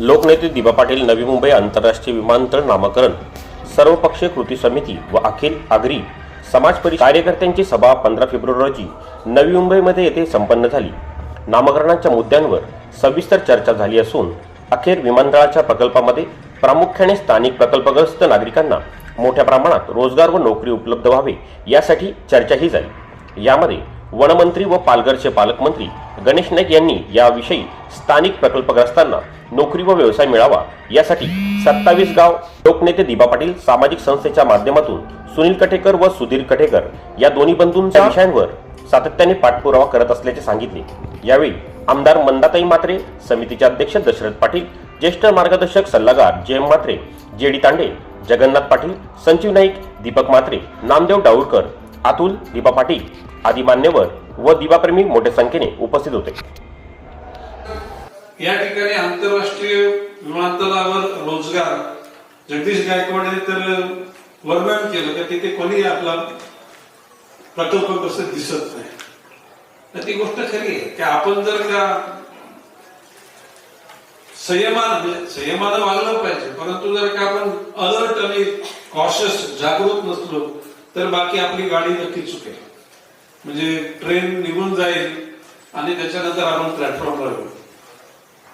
लोकनेते दिबा पाटील नवी मुंबई आंतरराष्ट्रीय विमानतळ नामकरण सर्वपक्षीय कृती समिती व अखिल आगरी समाज परिषद कार्यकर्त्यांची सभा पंधरा फेब्रुवारी रोजी नवी मुंबईमध्ये येथे संपन्न झाली. नामकरणाच्या मुद्द्यांवर सविस्तर चर्चा झाली असून अखेर विमानतळाच्या प्रकल्पामध्ये प्रामुख्याने स्थानिक प्रकल्पग्रस्त नागरिकांना मोठ्या प्रमाणात रोजगार व नोकरी उपलब्ध व्हावे यासाठी चर्चाही झाली. यामध्ये वनमंत्री व पालघरचे पालकमंत्री गणेश नाईक यांनी याविषयी स्थानिक प्रकल्पग्रस्तांना नोकरी व व्यवसाय मिळावा यासाठी सत्तावीस गाव लोकनेते दिबा पाटील सामाजिक संस्थेच्या माध्यमातून सुनील कटेकर व सुधीर कटेकर या दोन्ही बंधूंच्या विषयांवर सातत्याने पाठपुरावा करत असल्याचे सांगितले. यावेळी आमदार मंदाताई मात्रे समितीचे अध्यक्ष दशरथ पाटील ज्येष्ठ मार्गदर्शक सल्लागार J M Matre J D Tande Jagannath Patil Sanjeev Naik Deepak Matre Namdev Daurkar Atul Deepa Patil आदी मान्यवर व दिवाप्रेमी मोठ्या संख्येने उपस्थित होते. या ठिकाणी आंतरराष्ट्रीय विमानतळावर रोजगार जगदीश गायकवाडने तर वर्णन केलं की तिथे कोणी आपला प्रकल्प कसं दिसत नाही. तर ती गोष्ट खरी आहे की आपण जर का संयमान म्हणजे संयमानं वागलं पाहिजे परंतु जर का आपण अलर्ट आणि कॉशियस जागृत नसलो तर बाकी आपली गाडी नक्की चुकेल. म्हणजे ट्रेन निघून जाईल आणि त्याच्यानंतर आपण प्लॅटफॉर्मवर येऊ.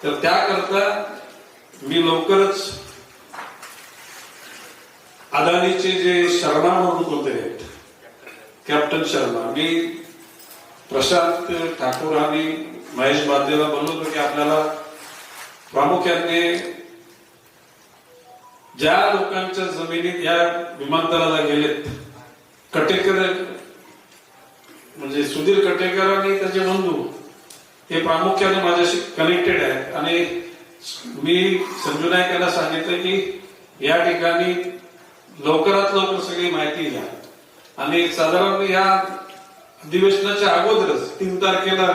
तर त्याकरता मी लवकरच अदानीचे जे शर्मा म्हणून होते कॅप्टन शर्मा मी प्रशांत ठाकूर आणि महेश बादेला बोलवतो की आपल्याला प्रामुख्याने ज्या लोकांच्या जमिनीत या विमानतळाला गेलेत कटेकर म्हणजे सुधीर कटेकर आणि त्याचे बंधू हे प्रामुख्याने माझ्याशी कनेक्टेड आहेत. आणि मी संजू नाईक यांना सांगितलं की या ठिकाणी लवकरात लवकर सगळी माहिती घ्या. आणि साधारण या अधिवेशनाच्या अगोदरच तीन तारखेला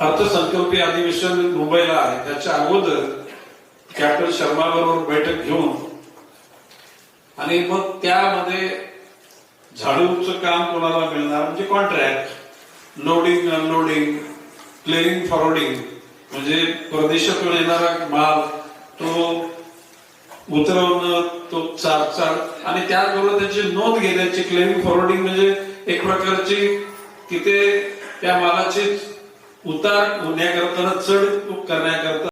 अर्थसंकल्पीय अधिवेशन मुंबईला आहे. त्याच्या अगोदर कॅप्टन शर्मा बरोबर बैठक घेऊन आणि मग त्यामध्ये झाडूचं काम कोणाला मिळणार? म्हणजे contract loading unloading clearing forwarding म्हणजे परदेशातून येणारा माल तो उतरवणं तो चार चार. आणि त्याचबरोबर त्याची नोंद घेण्याची क्लिअरिंग फॉरवर्डिंग म्हणजे एक प्रकारची की ते त्या मालाची उतार होण्याकरता चढ करण्याकरता